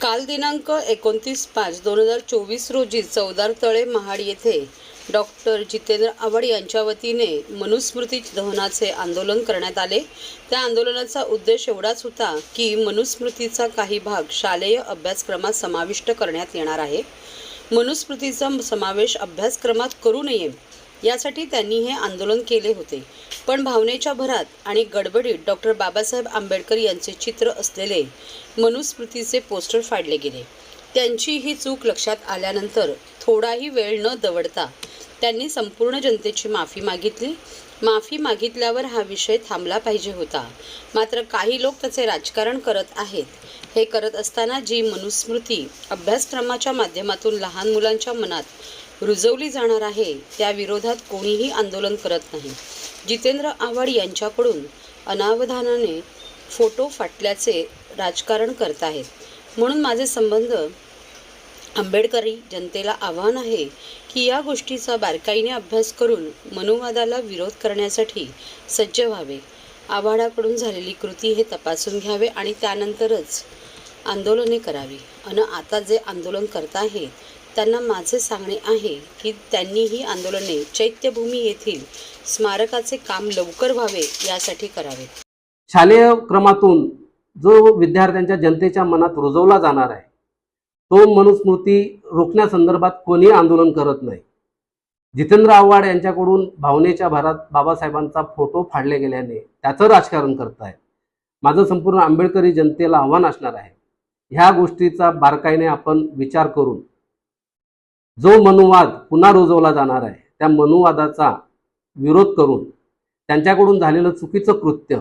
काल दिनांक एकोणतीस पाच दोन हजार चोवीस रोजी चौदार तळे महाड येथे डॉक्टर जितेंद्र आव्हाड यांच्या वतीने मनुस्मृती दहनाचे आंदोलन करण्यात आले. त्या आंदोलनाचा उद्देश एवढाच होता की मनुस्मृतीचा काही भाग शालेय अभ्यासक्रमात समाविष्ट करण्यात येणार आहे. मनुस्मृतीचा समावेश अभ्यासक्रमात करू नये. यासाठी त्यांनी हे आंदोलन केले होते. पण भावनेच्या भरात आणि गडबडीत डॉक्टर बाबासाहेब आंबेडकर यांचे चित्र असलेले मनुस्मृतीचे पोस्टर फाडले गेले. त्यांची ही चूक लक्षात आल्यानंतर थोडाही वेळ न दवडता त्यांनी संपूर्ण जनतेची माफी मागितली. माफी मागितल्यावर हा विषय थांबला पाहिजे होता. मात्र काही लोक त्याचे राजकारण करत आहेत. हे करत असताना जी मनुस्मृती अभ्यासक्रमाच्या माध्यमातून लहान मुलांच्या मनात रुजवली जाणार आहे त्या विरोधात कोणीही आंदोलन करत नाही. जितेंद्र आव्हाड यांच्याकडून अनावधानाने फोटो फाटल्याचे राजकारण करत आहेत म्हणून माझे संबंध आंबेडकरी जनतेला आव्हान आहे की या गोष्टीचा बारकाईने अभ्यास करून मनुवादाला विरोध करण्यासाठी सज्ज व्हावे. आव्हाडाकडून झालेली कृती हे तपासून घ्यावे आणि त्यानंतरच आंदोलने करावी. आणि आता जे आंदोलन करत आहेत त्यांना माझे सांगणे आहे की त्यांनी ही आंदोलने चैत्यभूमी येथील स्मारकाचे काम लवकर व्हावे यासाठी करावे. शालेय क्रमातून जो विद्यार्थ्यांच्या जनतेच्या मनात रुजवला जाणार आहे तो मनुस्मृती रोखण्यासंदर्भात कोणी आंदोलन करत नाही. जितेंद्र आव्हाड यांच्याकडून भावनेच्या भरात बाबासाहेबांचा फोटो फाडले गेल्याने त्याचं राजकारण करतायत. माझं संपूर्ण आंबेडकरी जनतेला आव्हान असणार आहे. ह्या गोष्टीचा बारकाईने आपण विचार करून जो मनुवाद पुन्हा रुजवला जाणार आहे त्या मनुवादाचा विरोध करून त्यांच्याकडून झालेलं चुकीचं कृत्य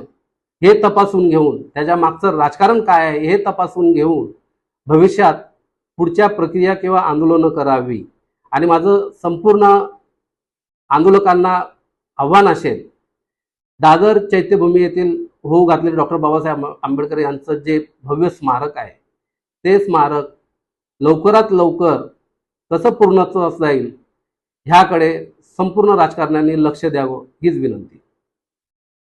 हे तपासून घेऊन त्याच्या मागचं राजकारण काय आहे हे तपासून घेऊन भविष्यात पुढच्या प्रक्रिया किंवा आंदोलनं करावी. आणि माझं संपूर्ण आंदोलकांना आव्हान असेल दादर चैत्यभूमी येथील होऊ घातलेले डॉक्टर बाबासाहेब आंबेडकर यांचं जे भव्य स्मारक आहे ते स्मारक लवकरात लवकर कसं पूर्णत्व जाईल ह्याकडे संपूर्ण राजकारण्यांनी लक्ष द्यावं हीच विनंती.